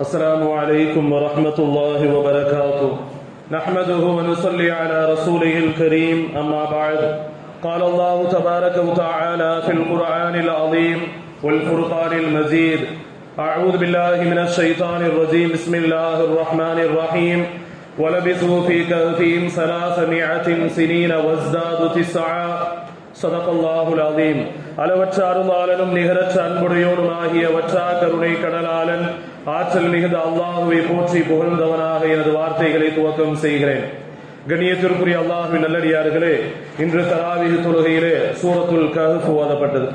السلام عليكم ورحمة الله وبركاته. نحمده ونصلي على رسوله الكريم أما بعد. قال الله تبارك وتعالى في القرآن العظيم والفرقان المجيد أعوذ بالله من الشيطان الرجيم بسم الله الرحمن الرحيم. ولبثوا في كهفهم ثلاثمائة سنين وازدادوا تسعا. சதகல்லாஹுல் அதீம் அளவற்ற அருளாளனும் நிகரற்ற அன்புடையோடும் ஆகிய வற்றா கருணை கடலாளன் ஆற்றல் மிகுந்த அல்லாஹுவை போற்றி புகழ்ந்தவனாக எனது வார்த்தைகளை துவக்கம் செய்கிறேன். கண்ணியத்திற்குரிய அல்லாஹுவின் நல்லடியார்களே இன்று தராவிக தொழுகையிலே சூரத்துல் கஹுஃப் ஓதப்பட்டது.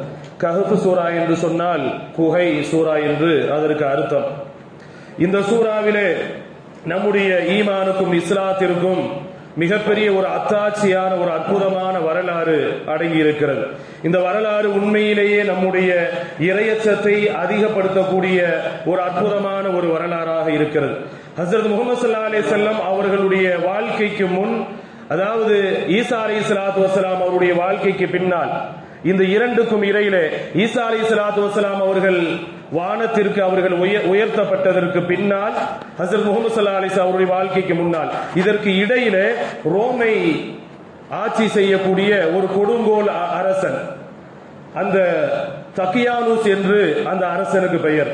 கஹுஃப் சூரா என்று சொன்னால் குகை சூரா என்று அதற்கு அர்த்தம். இந்த சூறாவிலே நம்முடைய ஈமானுக்கும் இஸ்லாத்திற்கும் மிகப்பெரிய ஒரு அத்தாட்சியான ஒரு அற்புதமான வரலாறு அடங்கி இருக்கிறது இந்த வரலாறு உண்மையிலேயே நம்முடைய இரையச்சத்தை அதிகப்படுத்தக்கூடிய ஒரு அற்புதமான ஒரு வரலாறாக இருக்கிறது. ஹசரத் முகமது சல்லா அலே செல்லம் அவர்களுடைய வாழ்க்கைக்கு முன் அதாவது ஈசா அலி சலாத்து வசலாம் அவருடைய வாழ்க்கைக்கு பின்னால் இந்த இரண்டுக்கும் இடையிலே ஈசா அலி சலாத்து வசலாம் அவர்கள் வானத்திற்கு அவர்கள் உயர்த்தப்பட்டதற்கு பின்னால் ஹசரத் முகமது சல்லா அலிஸ் அவருடைய வாழ்க்கைக்கு முன்னால். இதற்கு இடையில ரோமை ஆட்சி செய்யக்கூடிய ஒரு கொடுங்கோல் அரசன். அந்த தக்கியானூஸ் என்று அந்த அரசனுக்கு பெயர்.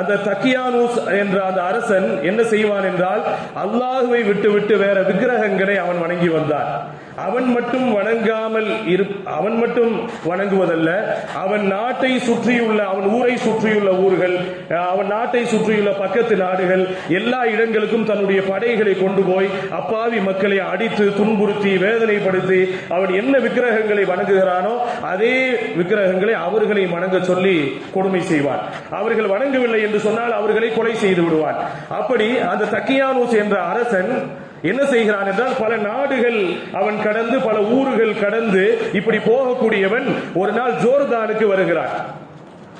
அந்த தக்கியானூஸ் என்ற அந்த அரசன் என்ன செய்வான் என்றால் அல்லாஹுவை விட்டுவிட்டு வேற விக்கிரகங்களை அவன் வணங்கி வந்தான். அவன் மட்டும் வணங்காமல் இரு அவன் மட்டும் வணங்குவதல்ல அவன் நாட்டை சுற்றியுள்ள அவன் ஊரை சுற்றியுள்ள ஊர்கள் அவன் நாட்டை சுற்றியுள்ள பக்கத்து நாடுகள் எல்லா இடங்களுக்கும் தன்னுடைய படைகளை கொண்டு போய் அப்பாவி மக்களை அடித்து துன்புறுத்தி வேதனைப்படுத்தி அவன் என்ன விக்கிரகங்களை வணங்குகிறானோ அதே விக்கிரகங்களை அவர்களை வணங்க சொல்லி கொடுமை செய்வான். அவர்கள் வணங்கவில்லை என்று சொன்னால் அவர்களை கொலை செய்து விடுவான். அப்படி அந்த தக்கியானூஸ் என்ற அரசன் என்ன செய்கிறான் என்றால் பல நாடுகள் அவன் கடந்து பல ஊர்கள் கடந்து இப்படி போகக்கூடியவன் ஒரு நாள் ஜோர்தானுக்கு வருகிறான்.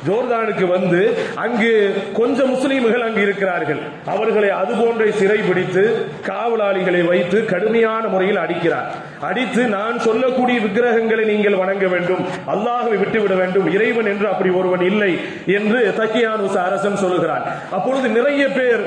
ஜோர்தானுக்கு வந்து அங்கு கொஞ்சம் முஸ்லீம்கள் அங்கு இருக்கிறார்கள். அவர்களை அது போன்ற சிறை பிடித்து காவலாளிகளை வைத்து கடுமையான முறையில் அடிக்கிறார். அடித்து நான் சொல்லக்கூடிய விக்கிரகங்களை நீங்கள் வணங்க வேண்டும். அல்லாஹை விட்டுவிட வேண்டும். இறைவன் என்று அப்படி ஒருவன் இல்லை என்று தக்கியானுச அரசன் சொல்லுகிறான். அப்பொழுது நிறைய பேர்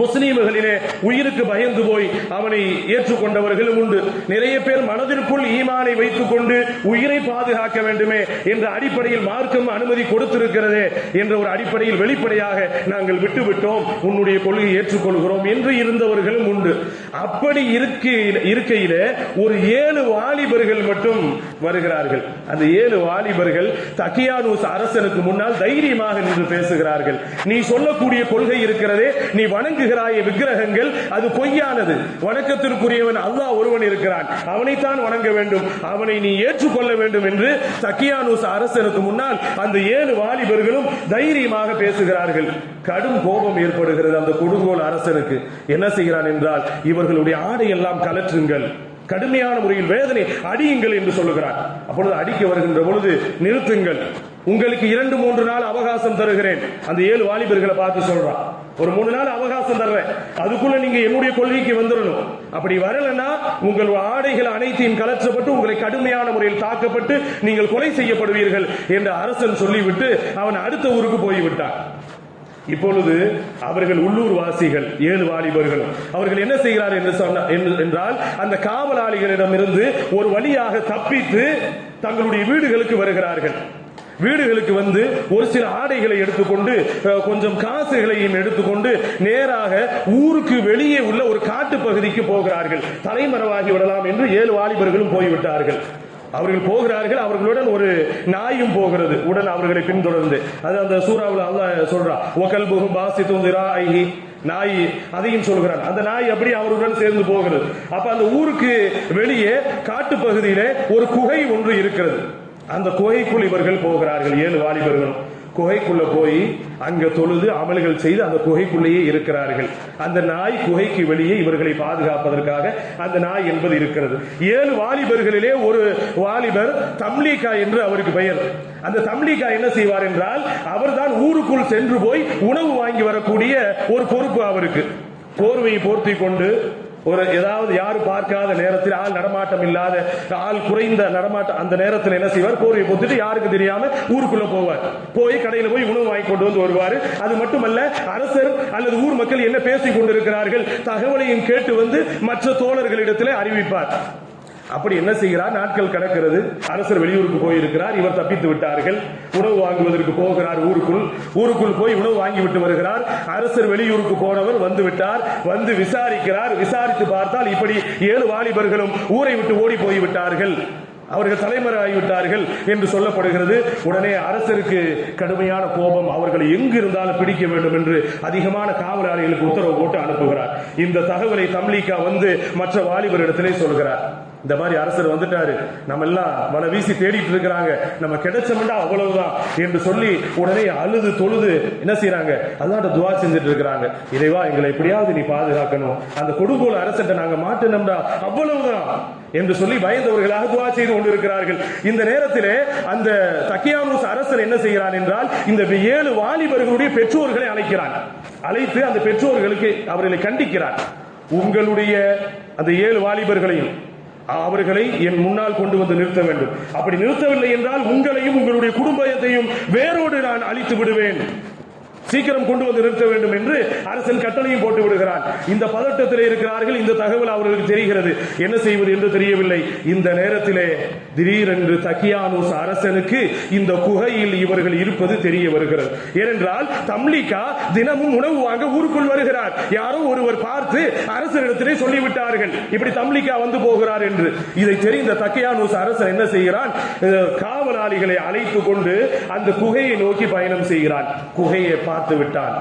முஸ்லீம்களிலே உயிருக்கு பயந்து போய் அவனை ஏற்றுக்கொண்டவர்களும் உண்டு. நிறைய பேர் மனதிற்குள் ஈமானை வைத்துக் கொண்டு உயிரை பாதுகாக்க வேண்டுமே என்ற அடிப்படையில் மார்க்கம் அனுமதி கொடுத்திருக்கிறது என்ற ஒரு அடிப்படையில் வெளிப்படையாக நாங்கள் விட்டுவிட்டோம். உன்னுடைய கொள்கையை ஏற்றுக்கொள்கிறோம் என்று இருந்தவர்களும் உண்டு. அப்படி இருக்கையில ஒரு ஏழு வாலிபர்கள் மட்டும் வருகிறார்கள். அந்த ஏழு வாலிபர்கள் தக்கியானூஸ் அரசனுக்கு முன்னால் தைரியமாக நின்று பேசுகிறார்கள். நீ சொல்லக்கூடிய கொள்கை இருக்கிறதே நீ வணங்குகிறாய விக்கிரகங்கள் அது பொய்யானது. வணக்கத்திற்குரியவன் அல்லாஹ் ஒருவன் இருக்கிறான். அவனைத்தான் வணங்க வேண்டும் அவனை நீ ஏற்றுக்கொள்ள வேண்டும் என்று தக்கியானூஸ் அரசனுக்கு முன்னால் அந்த ஏழு வாலிபர்களும் தைரியமாக பேசுகிறார்கள். கடும் கோபம் ஏற்படுகிறது அந்த கொடுங்கோல் அரசனுக்கு. என்ன செய்கிறான் என்றால் அவர்களுடைய ஆடை எல்லாம் கலற்றுங்கள். கடுமையான முறையில் வேதனை அடியுங்கள் என்று சொல்லுகிறார். அப்பொழுது அடிக்க வருகின்ற பொழுது நிறுத்துங்கள். உங்களுக்கு இரண்டு மூன்று நாள் அவகாசம் தருகிறேன். அந்த ஏழு வாலிபர்களை பார்த்து சொல்றான் ஒரு மூணு நாள் அவகாசம் தர்றேன். அதுக்குள்ள நீங்க என்னுடைய கொள்கைக்கு வந்துடணும் அப்படி வரலன்னா உங்கள் ஆடைகள் அனைத்தையும் கலற்றப்பட்டு உங்களை கடுமையான முறையில் தாக்கப்பட்டு நீங்கள் கொலை செய்யப்படுவீர்கள் என்று அரசன் சொல்லிவிட்டு அவன் அடுத்த ஊருக்கு போய்விட்டான். இப்பொழுது அவர்கள் உள்ளூர் வாசிகள் ஏழு வாலிபர்கள். அவர்கள் என்ன செய்கிறார் என்று சொன்ன என்றால் அந்த காவலாளிகளிடமிருந்து ஒரு வழியாக தப்பித்து தங்களுடைய வீடுகளுக்கு வருகிறார்கள். வீடுகளுக்கு வந்து ஒரு சில ஆடைகளை எடுத்துக்கொண்டு கொஞ்சம் காசுகளையும் எடுத்துக்கொண்டு நேராக ஊருக்கு வெளியே உள்ள ஒரு காட்டு பகுதிக்கு போகிறார்கள். தலைமறைவாகி விடலாம் என்று ஏழு வாலிபர்களும் போய்விட்டார்கள். அவர்கள் போகிறார்கள் அவர்களுடன் ஒரு நாயும் போகிறது. உடன் அவர்களை பின்தொடர்ந்து. அது அந்த சூறாவில் அல்லாஹ் சொல்றான் ஒகல் புகு பாசி துந்திராயி நாய் அதையும் சொல்கிறான். அந்த நாய் அப்படி அவருடன் சேர்ந்து போகிறது. அப்ப அந்த ஊருக்கு வெளியே காட்டு பகுதியிலே ஒரு குகை ஒன்று இருக்கிறது. அந்த குகைக்குள் இவர்கள் போகிறார்கள் ஏழு வாலிபர்களும். குகைக்குள்ள போய் அங்க தொழுது அமல்கள் செய்து அந்த குகைக்குள்ளேயே இருக்கிறார்கள். அந்த நாய் குகைக்கு வெளியே இவர்களை பாதுகாப்பதற்காக அந்த நாய் என்பது இருக்கிறது. ஏழு வாலிபர்களிலே ஒரு வாலிபர் தம்லீகா என்று அவருக்கு பெயர். அந்த தம்லீகா என்ன செய்வார் என்றால் அவர்தான் ஊருக்குள் சென்று போய் உணவு வாங்கி வரக்கூடிய ஒரு பொறுப்பு அவருக்கு. போர்வையை போர்த்தி கொண்டு ஒரு ஏதாவது யாரும் பார்க்காத நேரத்தில் ஆள் நடமாட்டம் இல்லாத ஆள் குறைந்த நடமாட்டம் அந்த நேரத்தில் என்ன செய்வார்? போர்வை போத்துட்டு யாருக்கு தெரியாம ஊருக்குள்ள போவார். போய் கடையில போய் உணவு வாங்கி கொண்டு வந்து வருவார். அது மட்டுமல்ல அரசர் அல்லது ஊர் மக்கள் என்ன பேசிக் கொண்டிருக்கிறார்கள்? தகவலையும் கேட்டு வந்து மற்ற தோழர்களிடத்தில் அறிவிப்பார். அப்படி என்ன செய்கிறார்? நாட்கள் கடக்கிறது. அரசர் வெளியூருக்கு போயிருக்கிறார். இவர் தப்பித்து விட்டார்கள். உணவு வாங்குவதற்கு போகிறார் ஊருக்குள். ஊருக்குள் போய் உணவு வாங்கி விட்டு வருகிறார். அரசர் வெளியூருக்கு போனவர் வந்து விட்டார். வந்து விசாரிக்கிறார். விசாரித்து பார்த்தால் இப்படி ஏழு வாலிபர்களும் ஊரை விட்டு ஓடி போய் விட்டார்கள் அவர்கள் தலைமறை ஆகிவிட்டார்கள் என்று சொல்லப்படுகிறது. உடனே அரசருக்கு கடுமையான கோபம். அவர்களை எங்கு இருந்தாலும் பிடிக்க வேண்டும் என்று அதிகமான காவலாளிகளுக்கு உத்தரவு போட்டு அனுப்புகிறார். இந்த தகவலை தம்லீகா வந்து மற்ற வாலிபரிடத்திலே சொல்கிறார். இந்த மாதிரி அரசர் வந்துட்டாரு. நம்ம எல்லாம் வலை வீசி தேடிட்டு இருக்கிறாங்க நம்ம கிடைச்சோம்டா அவ்வளவுதான் என்று சொல்லி உடனே அழுது தொழுது என்ன செய்யறாங்க அல்லாட்ட துவா செஞ்சுட்டு இருக்கிறாங்க இறைவா எங்களை எப்படியாவது நீ பாதுகாக்கணும். அந்த கொடுங்கோல் அரசர்கிட்ட நாங்க மாட்டணும்டா. அவ்வளவுதான் என்று சொல்லி பயந்தவர்களாக துவா செய்து கொண்டிருக்கிறார்கள். இந்த நேரத்திலே அந்த தக்கியானூஸ் அரசர் என்ன செய்கிறான் என்றால் இந்த ஏழு வாலிபர்களுடைய பெற்றோர்களை அழைக்கிறான். அழைத்து அந்த பெற்றோர்களுக்கு அவர்களை கண்டிக்கிறார். உங்களுடைய அந்த ஏழு வாலிபர்களையும் அவர்களை என் முன்னால் கொண்டு வந்து நிறுத்த வேண்டும். அப்படி நிறுத்தவில்லை என்றால் உங்களையும் உங்களுடைய குடும்பத்தையும் வேரோடு நான் அழித்து விடுவேன். சீக்கிரம் கொண்டு வந்து நிறுத்த வேண்டும் என்று அரசன் கட்டளையும் போட்டு விடுகிறான். இந்த பதட்டத்தில் இருக்கிறார்கள் இந்த தகவல் அவர்களுக்கு தெரிகிறது. என்ன செய்வது என்று தெரியவில்லை. இந்த நேரத்திலே திடீரென்று தக்கியானூஸ் அரசனுக்கு இந்த குகையில் இவர்கள் இருப்பது தெரிய வருகிறது. ஏனென்றால் தம்லிகா தினமும் உணவு வாங்க ஊருக்குள் வருகிறார். யாரோ ஒருவர் பார்த்து அரசரிடத்திலே சொல்லிவிட்டார்கள். இப்படி தம்லிகா வந்து போகிறார் என்று. இதை தெரிந்த தக்கியானூஸ் அரசன் என்ன செய்கிறான்? காவலாளிகளை அழைத்து கொண்டு அந்த குகையை நோக்கி பயணம் செய்கிறான். குகையை பார்த்து விட்டான்.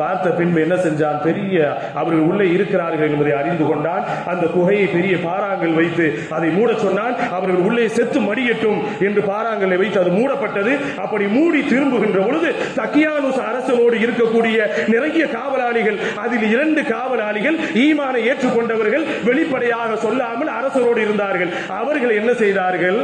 பார்த்த பின்பு என்ன செஞ்சான்? பெரிய அவர்கள் உள்ளே இருக்கிறார்கள் என்பதை அறிந்து கொண்டான். அந்த குகையை பெரிய பாறாங்கல் வைத்து அதை மூட சொன்னான். அவர்கள் உள்ளே செத்து மடியட்டும் என்று பாறாங்கல்லை வைத்து அது மூடப்பட்டது. அப்படி மூடி திரும்புகின்ற பொழுது தக்கியானுஸ் அரசனோடு இருக்கக்கூடிய நிறைய காவலாளிகள் அதில் இரண்டு காவலாளிகள் ஈமானை ஏற்றுக்கொண்டவர்கள் வெளிப்படையாக சொல்லாமல் அரசரோடு இருந்தார்கள். அவர்கள் என்ன செய்தார்கள்?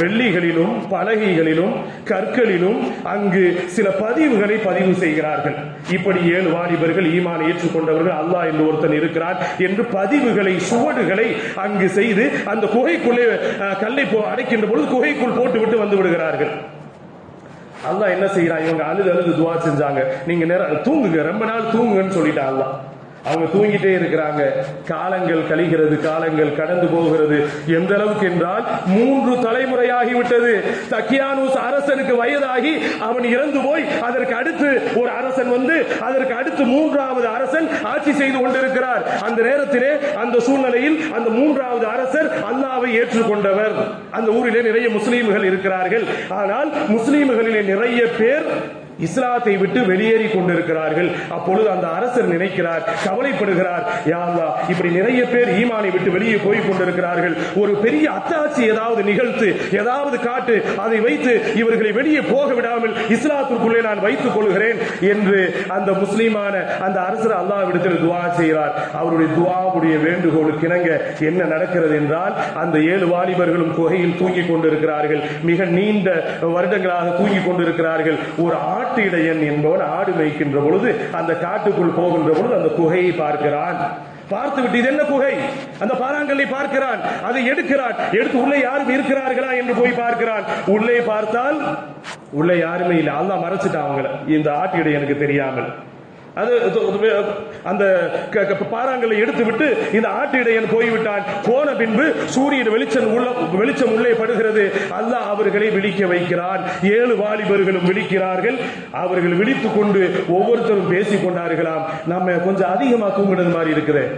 வெள்ளிகளிலும் பலகைகளிலும் கற்களிலும் அங்கு சில பதிவுகளை பதிவு செய்கிறார்கள். இப்படி ஏழு வாலிபர்கள் ஈமான் ஏற்றுக்கொண்டவர்கள் அல்லாஹ் என்று ஒருத்தன் இருக்கிறார் என்று பதிவுகளை சுவடுகளை அங்கு செய்து அந்த குகைக்குள்ளே கல்லை அடைக்கின்ற பொழுது குகைக்குள் போட்டுவிட்டு வந்து விடுகிறார்கள். அல்லாஹ் என்ன செய்யறான் இவங்க அழுது அழுது துவா செஞ்சாங்க. நீங்க நேரம் தூங்குங்க. ரொம்ப நாள் தூங்குங்கன்னு சொல்லிட்டான் அல்லாஹ். அவங்க தூங்கிட்டே இருக்கிறாங்க. காலங்கள் கழிகிறது காலங்கள் கடந்து போகிறது. எந்த அளவுக்கு என்றால் மூன்று தலைமுறையாகி விட்டது தக்கியானூஸ் அரசனுக்கு வயதாகி அவன் இறந்து போய் அதற்கு அடுத்து ஒரு அரசன் வந்து அதற்கு அடுத்து மூன்றாவது அரசன் ஆட்சி செய்து கொண்டிருக்கிறார். அந்த நேரத்திலே அந்த சூழ்நிலையில் அந்த மூன்றாவது அரசர் அல்லாவை ஏற்றுக்கொண்டவர். அந்த ஊரிலே நிறைய முஸ்லீம்கள் இருக்கிறார்கள். ஆனால் முஸ்லீம்களிலே நிறைய பேர் இஸ்லாத்தை விட்டு வெளியேறி கொண்டிருக்கிறார்கள். அப்பொழுது அந்த அரசர் நினைக்கிறார் கவலைப்படுகிறார் யாழ்லா இப்படி நிறைய பேர் ஈமானை விட்டு வெளியே போய் கொண்டிருக்கிறார்கள். ஒரு பெரிய அத்தாட்சி ஏதாவது நிகழ்த்து ஏதாவது காட்டு அதை வைத்து இவர்களை வெளியே போக விடாமல் இஸ்லாத்திற்குள்ளே நான் வைத்துக் கொள்கிறேன் என்று அந்த முஸ்லீமான அந்த அரசர் அல்லாஹ்விடத்தில் துவா செய்கிறார். அவருடைய துவாவுடைய வேண்டுகோளுக்கு இணங்க என்ன நடக்கிறது என்றால் அந்த ஏழு வாலிபர்களும் குகையில் தூங்கிக் கொண்டிருக்கிறார்கள். மிக நீண்ட வருடங்களாக தூங்கிக் கொண்டிருக்கிறார்கள். ஒரு ஆண் காட்டு இடையன் என்பவன் ஆடு மேய்க்கின்ற பொழுது அந்த காட்டுக்குள் போகின்ற பொழுது அந்த குகையை பார்க்கிறான். பார்த்து விட்டு இது என்ன குகை? அந்த பாறாங்கல்லை பார்க்கிறான். அதை எடுக்கிறான். எடுத்து உள்ளே யாரும் இருக்கிறார்களா என்று போய் பார்க்கிறான். உள்ளே பார்த்தால் உள்ளே யாருமே இல்லை. அல்லாஹ் மறைச்சிட்டான் அவங்கள. இந்த ஆட்டு இடையனுக்கு தெரியாமல். அது அந்த க- க- எடுத்து விட்டு இந்த ஆட்டிடையன் போய்விட்டான். போன பின்பு சூரியன் வெளிச்சம் உள்ள வெளிச்சம் உள்ளே படுகிறது. அல்லாஹ் அவர்களை விழிக்க வைக்கிறான். ஏழு வாலிபர்களும் விழிக்கிறார்கள். அவர்கள் விழித்துக் கொண்டு ஒவ்வொருத்தரும் பேசிக் கொண்டார்களாம் நம்ம கொஞ்சம் அதிகமாக தூங்குறது மாதிரி இருக்குது.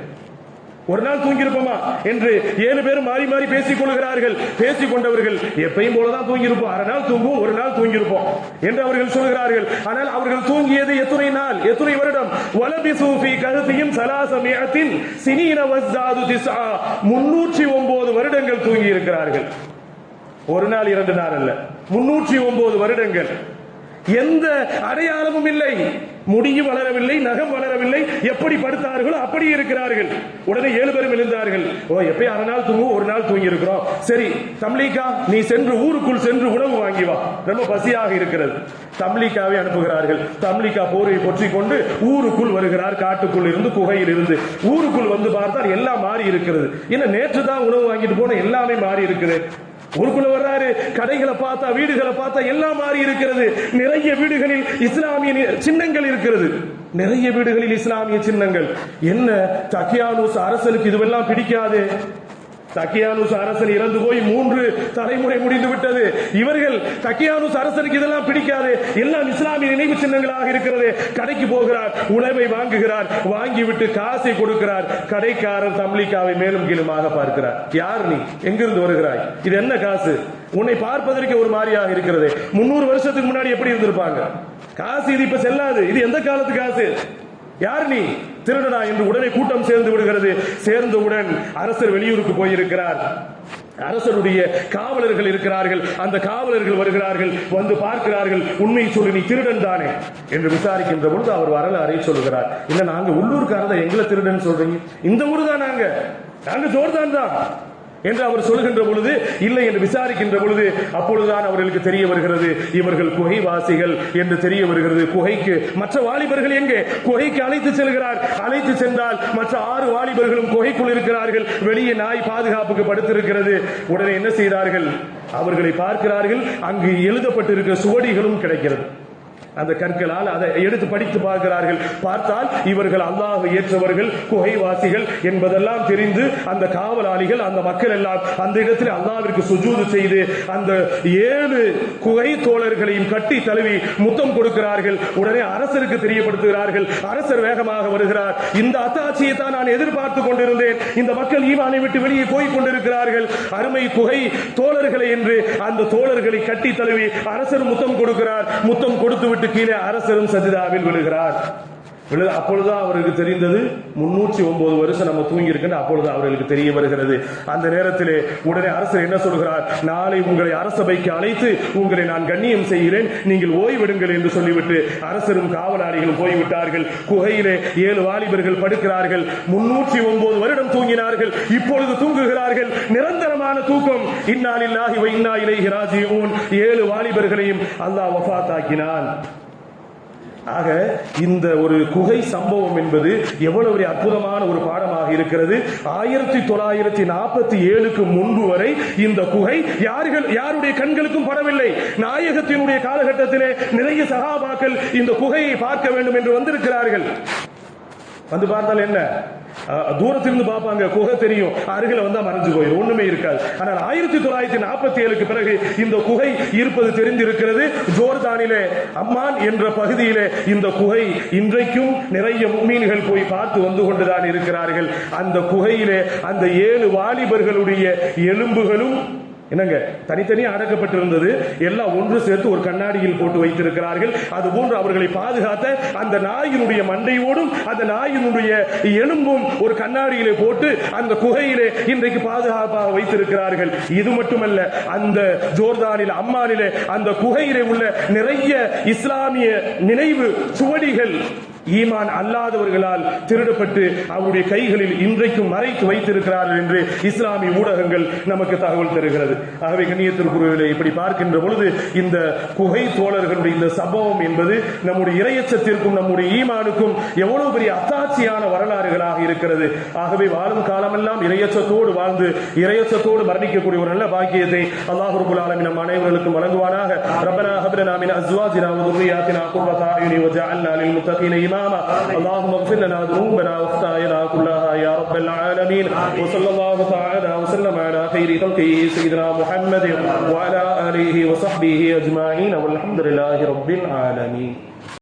ஒரு நாள் தூங்கியிருப்போமா? என்று ஏழு பேரும் மாறி மாறி பேசிக் கொள்கிறார்கள். பேசிக் கொண்டவர்கள் எப்பையும் போலதான் தூங்கியிருப்போம். அரை நாள் தூங்குவோம் ஒரு நாள் தூங்கியிருப்போம் என்று அவர்கள் சொல்கிறார்கள். ஆனால் அவர்கள் தூங்கியது எத்தனை நாள்? எத்தனை வருடம்? வலபி சூஃபி கருத்தியும் சலாசமியத்தின் சினீன வஸ்தாது திசா முன்னூற்றி ஒன்பது வருடங்கள் தூங்கி இருக்கிறார்கள் ஒரு நாள் இரண்டு நாள் அல்ல. முன்னூற்றி ஒன்பது வருடங்கள். எந்த அடையாளமும் இல்லை. முடியும் வளரவில்லை நகம் வளரவில்லை. எப்படி படுத்தார்களோ அப்படி இருக்கிறார்கள். உடனே ஏழு பேரும் எழுந்தார்கள். ஓ எப்பயும் அரை நாள் தூங்கும் ஒரு நாள் தூங்கி இருக்கிறோம் சரி தம்லீகா நீ சென்று ஊருக்குள் சென்று உணவு வாங்கி வா. ரொம்ப பசியாக இருக்கிறது. தம்லீகாவை அனுப்புகிறார்கள். தம்லீகா போரை பொற்றி கொண்டு ஊருக்குள் வருகிறார். காட்டுக்குள் இருந்து குகையில் இருந்து ஊருக்குள் வந்து பார்த்தால் எல்லாம் மாறி இருக்கிறது. என்ன நேற்று தான் உணவு வாங்கிட்டு போன எல்லாமே மாறி இருக்குது. ஊருக்குள்ள வர்றாரு. கடைகளை பார்த்தா வீடுகளை பார்த்தா எல்லாம் மாறி இருக்கிறது. நிறைய வீடுகளில் இஸ்லாமிய சின்னங்கள் இருக்கிறது. நிறைய வீடுகளில் இஸ்லாமிய சின்னங்கள். என்ன தக்கியானூஸ் அரசனுக்கு இதுவெல்லாம் பிடிக்காது. தக்கியானுஸ் அரசன் இறந்து போய் மூன்று தலைமுறை முடிந்து விட்டது. இவர்கள் தக்கியானுஸ் அரசனுக்கு இதெல்லாம் பிடிக்காது. எல்லாம் இஸ்லாமிய நினைவு சின்னங்களாக இருக்கிறது. கடைக்கு போகிறார் உணவை வாங்குகிறார் வாங்கிவிட்டு காசை கொடுக்கிறார். கடைக்காரர் தம்லிக்காவை மேலும் கீழுமாக பார்க்கிறார். யார் நீ? எங்கிருந்து வருகிறாய்? இது என்ன காசு? உன்னை பார்ப்பதற்கு ஒரு மாதிரியாக இருக்கிறது. முன்னூறு வருஷத்துக்கு முன்னாடி எப்படி இருந்திருப்பாங்க? காசு இது இப்ப செல்லாது. இது எந்த காலத்து காசு? யார் நீ? திருடனா என்று உடனே கூட்டம் சேர்ந்து விடுகிறது. சேர்ந்தவுடன் அரசர் வெளியூருக்கு போயிருக்கிறார். அரசருடைய காவலர்கள் இருக்கிறார்கள். அந்த காவலர்கள் வருகிறார்கள். வந்து பார்க்கிறார்கள். உண்மை சொல்லி நீ திருடன் தானே என்று விசாரிக்கின்ற பொழுது அவர் வரலாறை சொல்கிறார் இல்ல நாங்க உள்ளூர்காரத எங்களை திருடன் சொல்றீங்க. இந்த ஊர் தான் நாங்க. நாங்க ஜோர்தான் தான். என்று அவர் சொல்கின்ற பொழுது இல்லை என்று விசாரிக்கின்ற பொழுது அப்பொழுதுதான் அவர்களுக்கு தெரிய வருகிறது இவர்கள் குகைவாசிகள் என்று தெரிய வருகிறது. குகைக்கு மற்ற வாலிபர்கள் எங்கே? குகைக்கு அழைத்து செல்கிறார். அழைத்து சென்றால் மற்ற ஆறு வாலிபர்களும் குகைக்குள் இருக்கிறார்கள். வெளியே நாய் பாதுகாப்புக்கு படுத்திருக்கிறது. உடனே என்ன செய்தார்கள்? அவர்களை பார்க்கிறார்கள். அங்கு எழுதப்பட்டிருக்கிற சுவடிகளும் கிடைக்கிறது. அந்த கற்களால் அதை எடுத்து படித்து பார்க்கிறார்கள். பார்த்தால் இவர்கள் அல்லாஹ் ஏற்றவர்கள் குகைவாசிகள் என்பதெல்லாம் தெரிந்து அந்த காவலாளிகள் அந்த மக்கள் எல்லாம் அந்த இடத்தில் அல்லாவிற்கு சுஜூது செய்து அந்த ஏழு குகை தோழர்களையும் கட்டி தழுவி முத்தம் கொடுக்கிறார்கள். உடனே அரசருக்கு தெரியப்படுத்துகிறார்கள். அரசர் வேகமாக வருகிறார். இந்த அத்தாட்சியை தான் நான் எதிர்பார்த்து கொண்டிருந்தேன். இந்த மக்கள் ஈமானை விட்டு வெளியே போய் கொண்டிருக்கிறார்கள். அருமை குகை தோழர்களை என்று அந்த தோழர்களை கட்டி தழுவி அரசர் முத்தம் கொடுக்கிறார். முத்தம் கொடுத்து விட்டு கீழே அரசரும் சஜிதாவில் விழுகிறார். அப்பொழுதுதான் அவருக்கு தெரிந்தது. முன்னூற்றி ஒன்பது வருஷம் நம்ம தூங்கி இருக்குன்னு அப்பொழுது அவர்களுக்கு தெரிய வருகிறது. அந்த நேரத்திலே உடனே அரசர் என்ன சொல்கிறார்? நாளை உங்களை அரசபைக்கு அழைத்து உங்களை நான் கண்ணியம் செய்கிறேன். நீங்கள் ஓய்வெடுங்கள் என்று சொல்லிவிட்டு அரசரும் காவலாளிகளும் போய்விட்டார்கள். குகையிலே ஏழு வாலிபர்கள் படுக்கிறார்கள். முன்னூற்றி ஒன்பது வருடம் தூங்கினார்கள். இப்பொழுது தூங்குகிறார்கள். நிரந்தரமான தூக்கம். இந்நாளில் வ இன்னா இலைஹி ராஜிஊன். ஏழு வாலிபர்களையும் அல்லாஹ் வஃபாத்தாக்கினான் ஆக இந்த ஒரு குகை சம்பவம் என்பது எவ்வளவு அற்புதமான ஒரு பாடமாக இருக்கிறது. ஆயிரத்தி தொள்ளாயிரத்தி நாற்பத்தி ஏழுக்கு முன்பு வரை இந்த குகை யார்கள் யாருடைய கண்களுக்கும் படவில்லை. நாயகத்தினுடைய காலகட்டத்திலே நிறைய சகாபாக்கள் இந்த குகையை பார்க்க வேண்டும் என்று வந்திருக்கிறார்கள். வந்து பார்த்தால் என்ன? தூரத்திலிருந்து பார்ப்பாங்க குகை தெரியும். அருகில வந்தா மறைஞ்சு போயிடும். ஒண்ணுமே இருக்காது. ஆனால் ஆயிரத்தி தொள்ளாயிரத்தி நாற்பத்தி ஏழுக்கு பிறகு இந்த குகை இருப்பது தெரிந்திருக்கிறது. ஜோர்தானிலே அம்மான் என்ற பகுதியிலே இந்த குகை இன்றைக்கும் நிறைய மீன்கள் போய் பார்த்து வந்து கொண்டுதான் இருக்கிறார்கள். அந்த குகையிலே அந்த ஏழு வாலிபர்களுடைய எலும்புகளும் என்னங்க தனித்தனியாக அடக்கப்பட்டிருந்தது. எல்லாம் ஒன்று சேர்த்து ஒரு கண்ணாடியில் போட்டு வைத்திருக்கிறார்கள். அது போன்று அவர்களை பாதுகாத்த அந்த நாயினுடைய மண்டையோடும் அந்த நாயினுடைய எலும்பும் ஒரு கண்ணாடியிலே போட்டு அந்த குகையிலே இன்றைக்கு பாதுகாப்பாக வைத்திருக்கிறார்கள். இது மட்டுமல்ல அந்த ஜோர்தானில் அம்மானிலே அந்த குகையிலே உள்ள நிறைய இஸ்லாமிய நினைவு சுவடிகள் ஈமான் அல்லாதவர்களால் திருடப்பட்டு அவருடைய கைகளில் இன்றைக்கும் மறைத்து வைத்திருக்கிறார்கள் என்று இஸ்லாமிய ஊடகங்கள் நமக்கு தகவல் தருகிறது. ஆகவே கண்ணியத்திற்குரியவில்லை இப்படி பார்க்கின்ற பொழுது இந்த குகை தோழர்களுடைய இந்த சம்பவம் என்பது நம்முடைய இறையச்சத்திற்கும் நம்முடைய ஈமானுக்கும் எவ்வளவு பெரிய அத்தாட்சியான வரலாறுகளாக இருக்கிறது. ஆகவே வாழும் காலமெல்லாம் இறையச்சத்தோடு வாழ்ந்து இறையச்சத்தோடு மரணிக்கக்கூடிய ஒரு நல்ல பாக்கியத்தை அல்லாஹ் ரபுல் ஆலமின் நம் அனைவர்களுக்கும் வழங்குவானாக. ரப்பனா ஹபரனா மின் அஸ்வாஜினா வதுர்ரியாத்தினா குர்வதா அயுனி வஜஅல்னா லில் முத்தகீன إماما. اللهم اغفر لنا ذنوبنا واخطايانا كلها يا رب العالمين. وصلى الله تعالى وسلم على خير خلقه سيدنا محمد وعلى آله وصحبه أجمعين. والحمد لله رب العالمين.